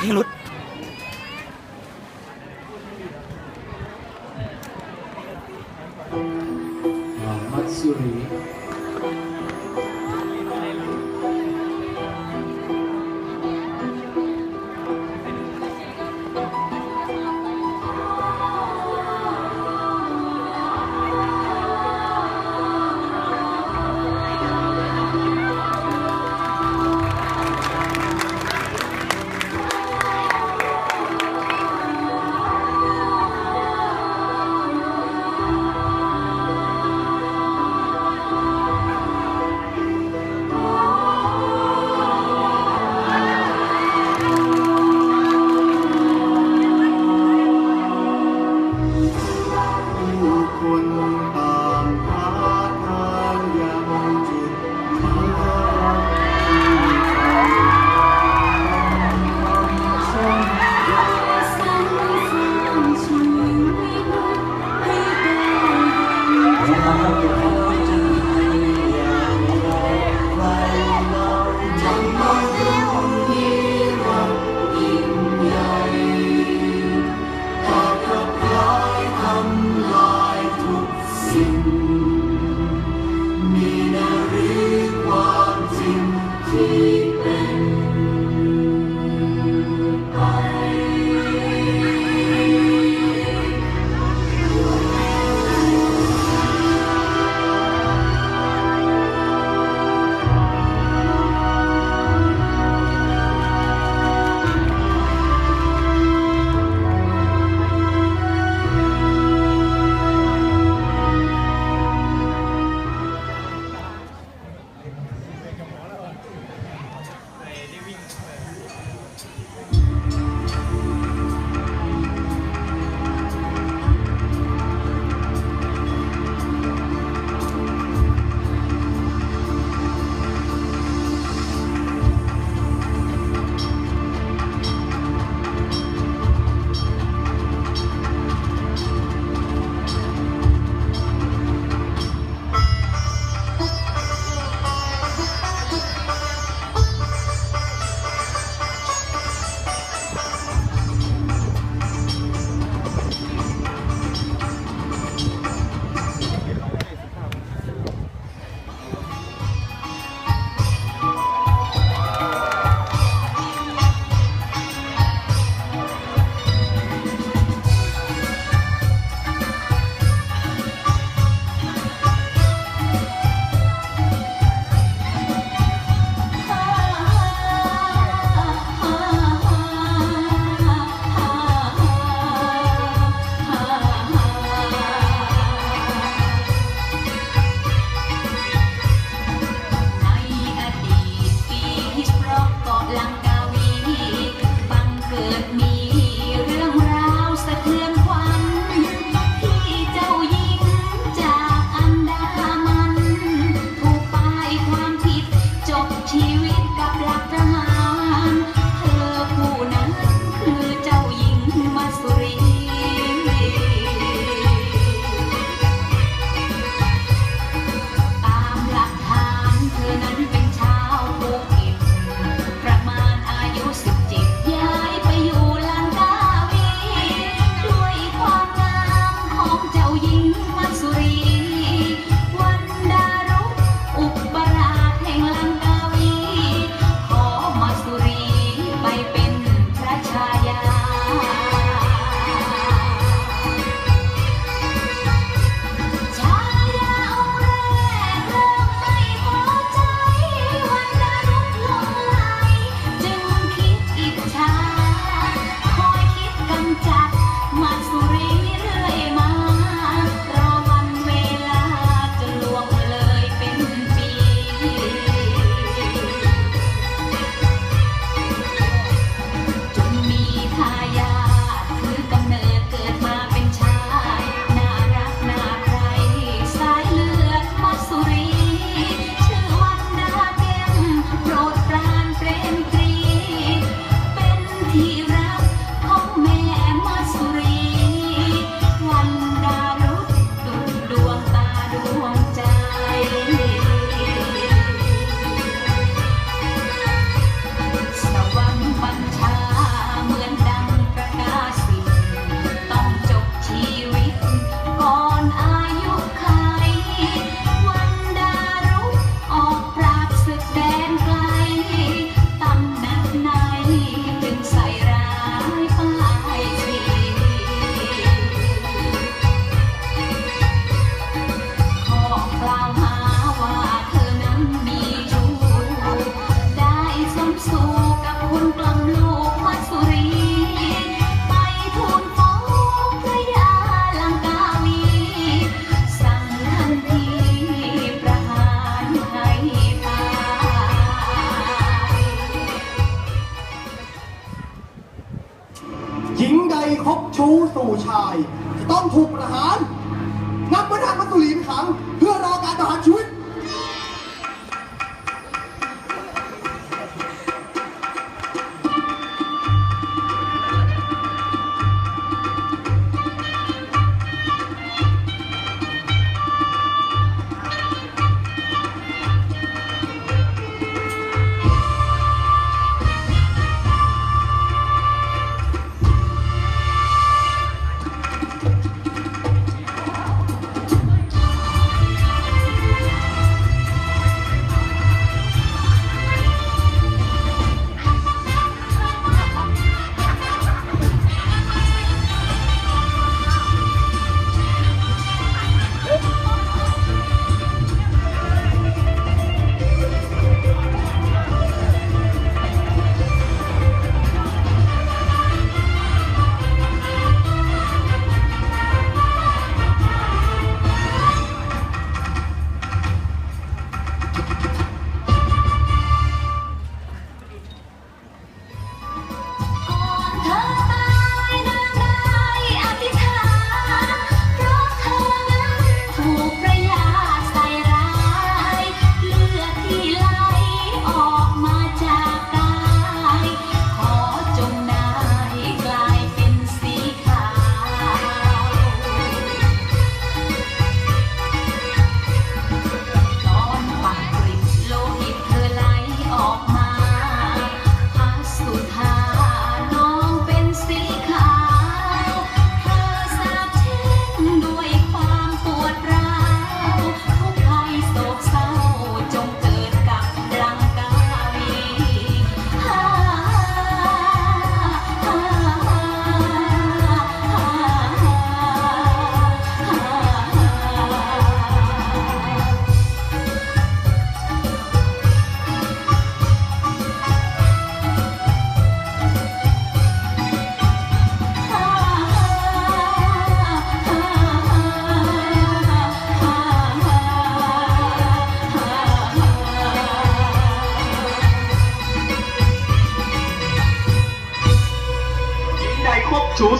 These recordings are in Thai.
พลงหลุด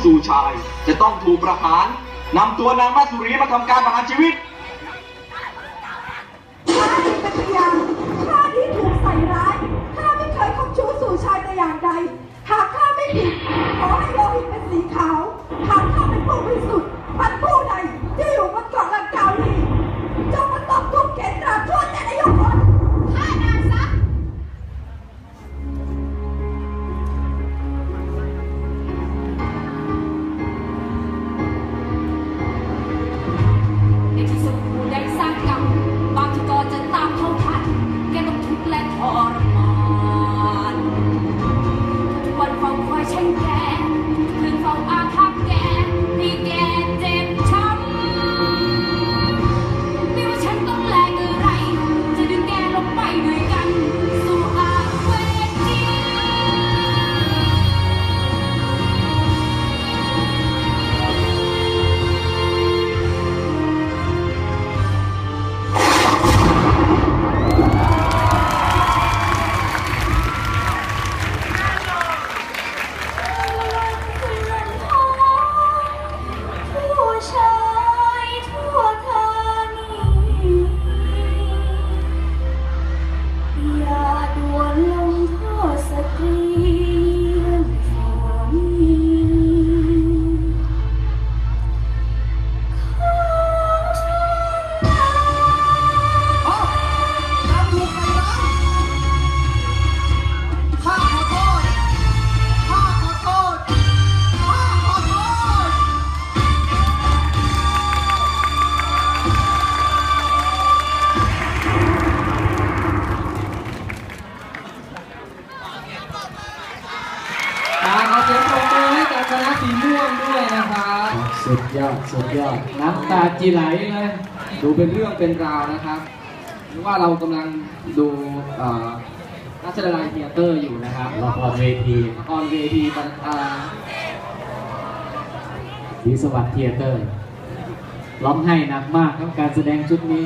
ชู้สู่ชาย จะต้องถูกประหารนำตัวนางมาสุรีมาทำการประหารชีวิตข้าเป็นพยานข้าที่ถูกใส่ร้ายข้าไม่เคยคบชู้สู่ชายแต่อย่างใด หากข้าไม่ผิด ขอให้โลหิตเป็นสีขาว หากข้าเป็นผู้บริสุทธิ์พันผู้ใดที่อยู่บน สุดยอดสุดยอดน้ำตาจีไหลเลยดูเป็นเรื่องเป็นราวนะครับหรือว่าเรากำลังดูเอ่อนักแสดงเทียเตอร์อยู่นะครับละครเวทีละครเวทีปันอ่าศรีสวัสดิ์เทียเตอร์ร้องไห้หนักมากครับการแสดงชุดนี้